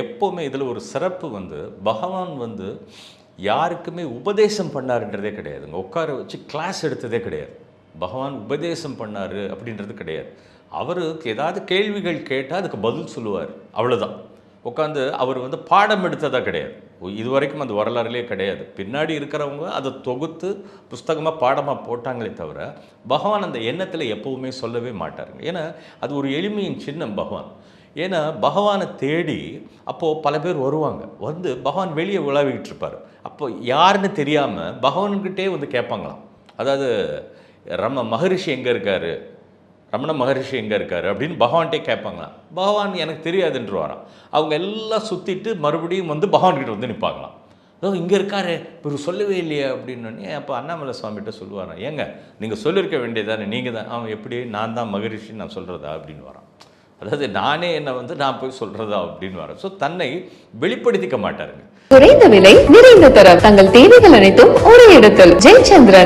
எப்போவுமே இதில் ஒரு சிறப்பு வந்து பகவான் வந்து யாருக்குமே உபதேசம் பண்ணாருன்றதே கிடையாதுங்க. உட்கார வச்சு கிளாஸ் எடுத்ததே கிடையாது. பகவான் உபதேசம் பண்ணாரு அப்படின்றது கிடையாது. அவருக்கு ஏதாவது கேள்விகள் கேட்டால் அதுக்கு பதில் சொல்லுவார். அவ்வளோதான் உட்காந்து அவர் வந்து பாடம் எடுத்ததாக கிடையாது. இது வரைக்கும் அந்த வரலாறுலேயே கிடையாது. பின்னாடி இருக்கிறவங்க அதை தொகுத்து புஸ்தகமாக பாடமாக போட்டாங்களே தவிர பகவான் அந்த எண்ணத்தில் எப்போவுமே சொல்லவே மாட்டாருங்க. ஏன்னா அது ஒரு எளிமையின் சின்னம் பகவான். ஏன்னா பகவானை தேடி அப்போது பல பேர் வருவாங்க. வந்து பகவான் வெளியே உலாவிக்கிட்டு இருப்பார். அப்போ யாருன்னு தெரியாமல் பகவான்கிட்டே வந்து கேட்பாங்களாம். அதாவது ரம மகரிஷி எங்கே இருக்காரு? ரமண மகரிஷி எங்கே இருக்காரு? அப்படின்னு பகவான்கிட்டே கேட்பாங்களாம். பகவான் எனக்கு தெரியாதுன்றவாராம். அவங்க எல்லாம் சுற்றிட்டு மறுபடியும் வந்து பகவான்கிட்ட வந்து நிற்பாங்களாம். அதோ இங்கே இருக்காரு. இவர் சொல்லவே இல்லையே அப்படின்னோடனே அப்போ அண்ணாமலை சுவாமிகிட்ட சொல்லுவாராம். ஏங்க நீங்கள் சொல்லியிருக்க வேண்டியதானே நீங்கள் தான். அவன் எப்படி? நான் தான் மகரிஷி நான் சொல்கிறதா அப்படின்னு வரான் அதாவது நானே என்னை வந்து நான் போய் சொல்றதா அப்படின்னு வரேன் ஸோ தன்னை வெளிப்படுத்திக்க மாட்டாருங்க. குறைந்த விலை நிறைந்த தரம். தங்கள் தேவைகள் அனைத்தும் ஒரே இடத்தில். ஜெயச்சந்திரன்.